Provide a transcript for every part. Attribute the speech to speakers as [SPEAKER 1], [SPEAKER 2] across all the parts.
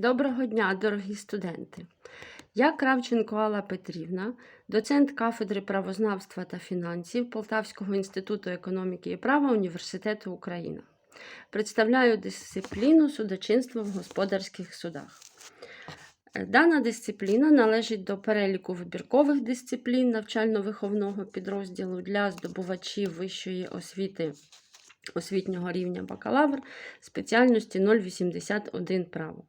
[SPEAKER 1] Доброго дня, дорогі студенти! Я Кравченко Алла Петрівна, доцент кафедри правознавства та фінансів Полтавського інституту економіки і права Університету Україна. Представляю дисципліну судочинства в господарських судах. Е, Дана дисципліна належить до переліку вибіркових дисциплін навчально-виховного підрозділу для здобувачів вищої освіти освітнього рівня бакалавр спеціальності 081 право.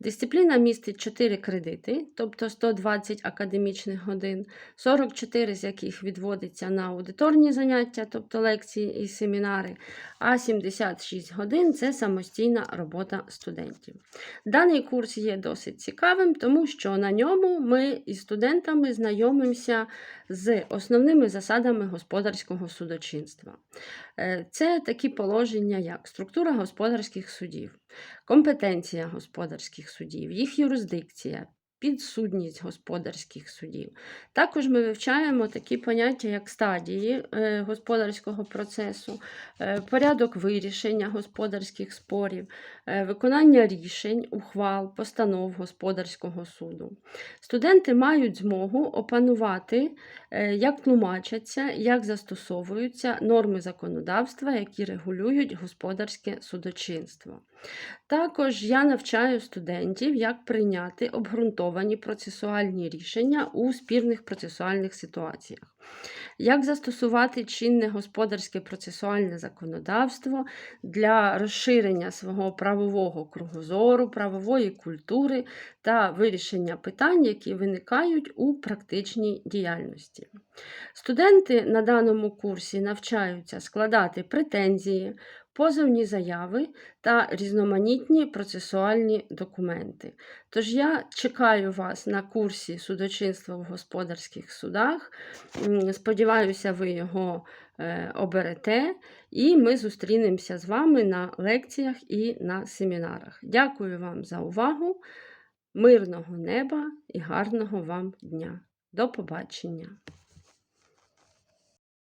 [SPEAKER 1] Дисципліна містить 4 кредити, тобто 120 академічних годин, 44 з яких відводиться на аудиторні заняття, тобто лекції і семінари, а 76 годин це самостійна робота студентів. Даний курс є досить цікавим, тому що на ньому ми із студентами знайомимося з основними засадами господарського судочинства. Е, Це такі положення, як структура господарських судів, компетенція господарських судів, їх юрисдикція, підсудність господарських судів. Також ми вивчаємо такі поняття, як стадії е, господарського процесу, е, порядок вирішення господарських спорів, е, виконання рішень, ухвал, постанов господарського суду. Студенти мають змогу опанувати, як тлумачаться, як застосовуються норми законодавства, які регулюють господарське судочинство. Також я навчаю студентів, як прийняти обґрунтовані процесуальні рішення у спірних процесуальних ситуаціях, як застосувати чинне господарське процесуальне законодавство для розширення свого правового кругозору, правової культури та вирішення питань, які виникають у практичній діяльності. Студенти на даному курсі навчаються складати претензії, позовні заяви та різноманітні процесуальні документи. Тож я чекаю вас на курсі судочинства в господарських судах. Сподіваюся, ви його е, оберете, і ми зустрінемося з вами на лекціях і на семінарах. Дякую вам за увагу, мирного неба і гарного вам дня. До побачення!